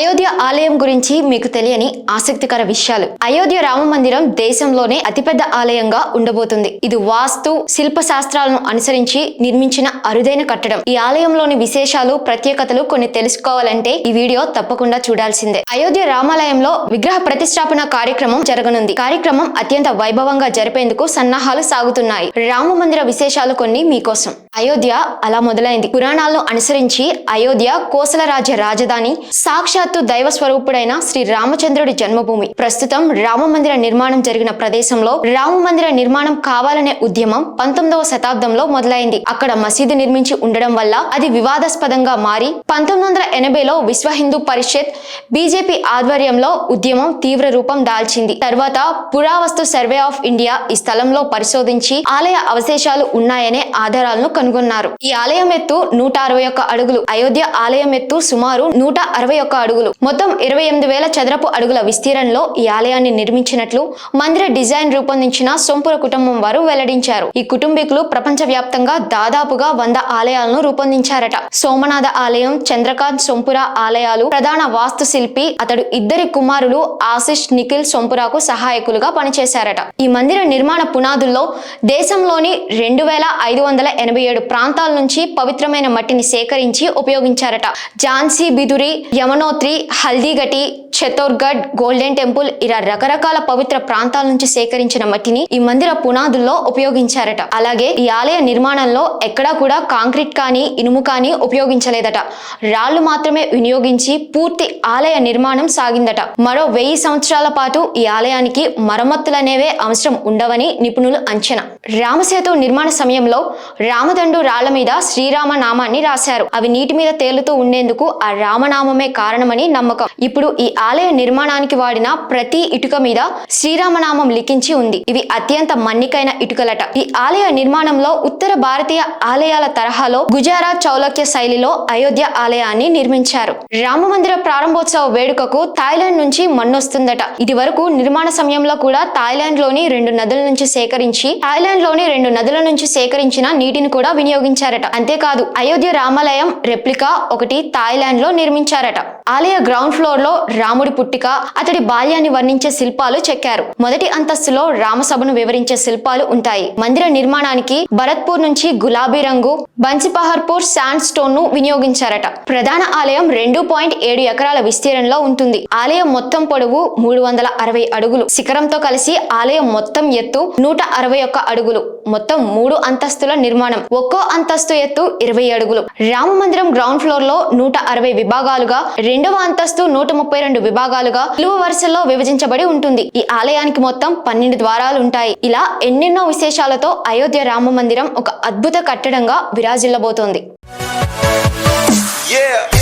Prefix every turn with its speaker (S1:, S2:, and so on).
S1: అయోధ్య ఆలయం గురించి మీకు తెలియని ఆసక్తికర విషయాలు. అయోధ్య రామ మందిరం దేశంలోనే అతిపెద్ద ఆలయంగా ఉండబోతుంది. ఇది వాస్తు శిల్ప శాస్త్రాలను అనుసరించి నిర్మించిన అరుదైన కట్టడం. ఈ ఆలయంలోని విశేషాలు ప్రత్యేకతలు కొన్ని తెలుసుకోవాలంటే ఈ వీడియో తప్పకుండా చూడాల్సిందే. అయోధ్య రామాలయంలో విగ్రహ ప్రతిష్టాపన కార్యక్రమం జరగనుంది. కార్యక్రమం అత్యంత వైభవంగా జరిపేందుకు సన్నాహాలు సాగుతున్నాయి. రామ మందిర విశేషాలు కొన్ని మీకోసం. అయోధ్య అలా మొదలైంది. పురాణాలను అనుసరించి అయోధ్య కోసల రాజ్య రాజధాని సాక్షాత్తు దైవ స్వరూపుడైన శ్రీ రామచంద్రుడి జన్మభూమి. ప్రస్తుతం రామ మందిర నిర్మాణం జరిగిన ప్రదేశంలో రామ మందిర నిర్మాణం కావాలనే ఉద్యమం పంతొమ్మిదవ శతాబ్దంలో మొదలైంది. అక్కడ మసీదు నిర్మించి ఉండడం వల్ల అది వివాదాస్పదంగా మారి పంతొమ్మిది వందల ఎనభైలో విశ్వ హిందూ పరిషత్ బీజేపీ ఆధ్వర్యంలో ఉద్యమం తీవ్ర రూపం దాల్చింది. తర్వాత పురావస్తు సర్వే ఆఫ్ ఇండియా ఈ స్థలంలో పరిశోధించి ఆలయ అవశేషాలు ఉన్నాయనే ఆధారాలను కనుగొన్నారు. ఈ ఆలయం ఎత్తు నూట అరవై ఒక్క అడుగులు అయోధ్య ఆలయం ఎత్తు సుమారు నూట అరవై ఒక్క అడుగులు. మొత్తం ఇరవై ఎనిమిది వేల చదరపు అడుగుల విస్తీర్ణంలో ఈ ఆలయాన్ని నిర్మించినట్లు మందిర డిజైన్ రూపొందించిన సొంపుర కుటుంబం వారు వెల్లడించారు. ఈ కుటుంబీకులు ప్రపంచవ్యాప్తంగా దాదాపుగా వంద ఆలయాలను రూపొందించారట. సోమనాథ ఆలయం చంద్రకాంత్ సొంపుర ఆలయాలు ప్రధాన వాస్తు శిల్పి అతడు ఇద్దరి కుమారులు ఆశిష్ నిఖిల్ సొంపురాకు సహాయకులుగా పనిచేశారట. ఈ మందిర నిర్మాణ పునాదుల్లో దేశంలోని రెండు వేల ఐదు వందల ఎనభై ఏడు ప్రాంతాల నుంచి పవిత్రమైన మట్టిని సేకరించి ఉపయోగించారట. ఝాన్సీ బిదురి యమనోత్రి హల్దీగటి చిత్తోర్గఢ్ గోల్డెన్ టెంపుల్ ఇలా రకరకాల పవిత్ర ప్రాంతాల నుంచి సేకరించిన మట్టిని ఈ మందిర పునాదుల్లో ఉపయోగించారట. అలాగే ఈ ఆలయ నిర్మాణంలో ఎక్కడా కూడా కాంక్రీట్ కానీ ఇనుము కానీ ఉపయోగించలేదట. రాళ్ళు మాత్రమే వినియోగించి పూర్తి ఆలయ నిర్మాణం సాగిందట. మరో వెయ్యి సంవత్సరాల పాటు ఈ ఆలయానికి మరమ్మతులనేవే అవసరం ఉండవని నిపుణులు అంచనా. రామసేతు నిర్మాణ సమయంలో రామదండు రాళ్ళ మీద శ్రీరామ నామాన్ని రాశారు. అవి నీటి మీద తేలుతూ ఉండేందుకు ఆ రామనామమే కారణమని నమ్మకం. ఇప్పుడు ఈ ఆలయ నిర్మాణానికి వాడిన ప్రతి ఇటుక మీద శ్రీరామనామం లిఖించి ఉంది. ఇవి అత్యంత మన్నికైన ఇటుకలట. ఈ ఆలయ నిర్మాణంలో ఉత్తర భారతీయ ఆలయాల తరహాలో గుజరాత్ చౌలక్య శైలిలో అయోధ్య ఆలయాన్ని నిర్మించారు. రామ మందిర ప్రారంభోత్సవ వేడుకకు థాయిలాండ్ నుంచి మన్నొస్తుందట. ఇది వరకు నిర్మాణ సమయంలో కూడా థాయిలాండ్లోని రెండు నదుల నుంచి సేకరించి థాయిలాండ్లోని రెండు నదుల నుంచి సేకరించిన నీటిని కూడా వినియోగించారట. అంతేకాదు అయోధ్య రామాలయం రెప్లికా ఒకటి థాయిలాండ్లో నిర్మించారట. ఆలయ గ్రౌండ్ ఫ్లోర్లో రాముడి పుట్టిక అతడి బాల్యాన్ని వర్ణించే శిల్పాలు చెక్కారు. మొదటి అంతస్తులో రామసభను వివరించే శిల్పాలు ఉంటాయి. మందిర నిర్మాణానికి భరత్పూర్ నుంచి గులాబీ రంగు బన్సిపహర్పూర్ శాండ్ స్టోన్ను వినియోగించారట. ప్రధాన ఆలయం రెండు పాయింట్ ఏడు ఎకరాల విస్తీర్ణంలో ఉంటుంది. ఆలయం మొత్తం పొడవు మూడు వందల అరవై అడుగులు. శిఖరంతో కలిసి ఆలయం మొత్తం ఎత్తు నూట అరవై ఒక్క అడుగులు. మొత్తం మూడు అంతస్తుల నిర్మాణం. ఒక్కో అంతస్తు ఎత్తు ఇరవై అడుగులు. రామ మందిరం గ్రౌండ్ ఫ్లోర్లో నూట అరవై విభాగాలుగా రెండవ అంతస్తు నూట ముప్పై రెండు విభాగాలుగా నిలువ వరుసల్లో విభజించబడి ఉంటుంది. ఈ ఆలయానికి మొత్తం పన్నెండు ద్వారాలు ఉంటాయి ఇలా ఎన్నెన్నో విశేషాలతో అయోధ్య రామ మందిరం ఒక అద్భుత కట్టడంగా విరాజిల్లబోతోంది.
S2: Yeah.